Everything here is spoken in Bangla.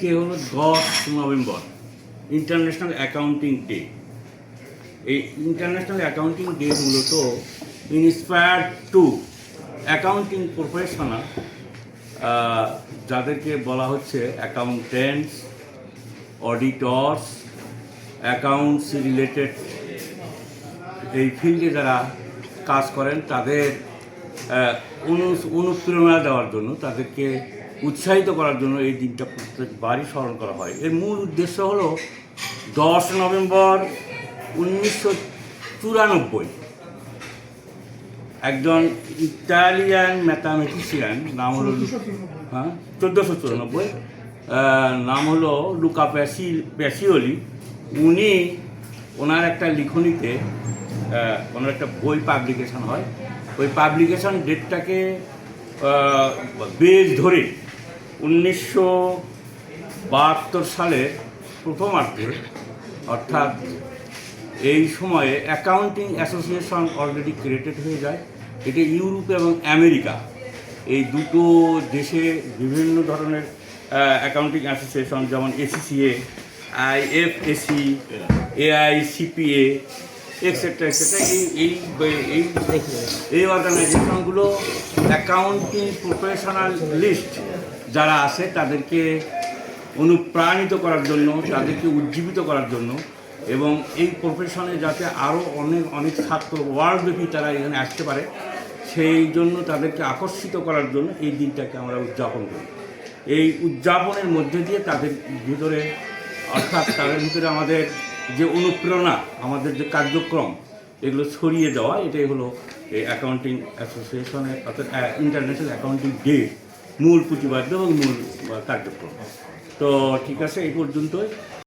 আজকে হলো দশ নভেম্বর ইন্টারন্যাশনাল অ্যাকাউন্টিং ডে এই ইন্টারন্যাশনাল অ্যাকাউন্টিং ডে মূলত ইন্সপায়ার্ড টু অ্যাকাউন্টিং প্রফেশনাল যাদেরকে বলা হচ্ছে অ্যাকাউন্টেন্টস অডিটর্স অ্যাকাউন্টস রিলেটেড এই ফিল্ডে যারা কাজ করেন তাদের অনু- অনুপ্রেরণা দেওয়ার জন্য তাদেরকে উৎসাহিত করার জন্য এই দিনটা প্রত্যেকবারই স্মরণ করা হয়। এর মূল উদ্দেশ্য হলো দশ নভেম্বর উনিশশো চুরানব্বই। একজন ইতালিয়ান ম্যাথামেটিশিয়ান নাম হলো হ্যাঁ চোদ্দোশো চুরানব্বই। নাম হলো লুকা প্যাসি প্যাসিওলি। উনি ওনার একটা লিখনিতে ওনার একটা বই পাবলিকেশন হয়। ওই পাবলিকেশন ডেটটাকে বেশ ধরে উনিশশো বাহাত্তর সালের প্রথমার্ধে, অর্থাৎ এই সময়ে অ্যাকাউন্টিং অ্যাসোসিয়েশন অলরেডি ক্রিয়েটেড হয়ে যায়। এটি ইউরোপ এবং আমেরিকা, এই দুটো দেশে বিভিন্ন ধরনের অ্যাকাউন্টিং অ্যাসোসিয়েশন যেমন ACCA IFAC AICPA etcetera etcetera এই এই এই এই অর্গানাইজেশনগুলো অ্যাকাউন্টিং প্রফেশনাল লিস্ট যারা আছে, তাদেরকে অনুপ্রাণিত করার জন্য, তাদেরকে উজ্জীবিত করার জন্য এবং এই প্রফেশনে যাতে আরও অনেক অনেক ছাত্র ওয়ার্ল্ডব্যাপী তারা এখানে আসতে পারে, সেই জন্য তাদেরকে আকর্ষিত করার জন্য এই দিনটাকে আমরা উদযাপন করি। এই উদযাপনের মধ্যে দিয়ে তাদের ভিতরে, অর্থাৎ তাদের ভিতরে আমাদের যে অনুপ্রেরণা, আমাদের যে কার্যক্রম, এগুলো ছড়িয়ে দেওয়া, এটাই হলো এই অ্যাকাউন্টিং অ্যাসোসিয়েশনের অর্থাৎ ইন্টারন্যাশনাল অ্যাকাউন্টিং ডে মূল পুঁজিবাদ্য এবং মূল কার্যক্রম। তো ঠিক আছে, এই পর্যন্তই।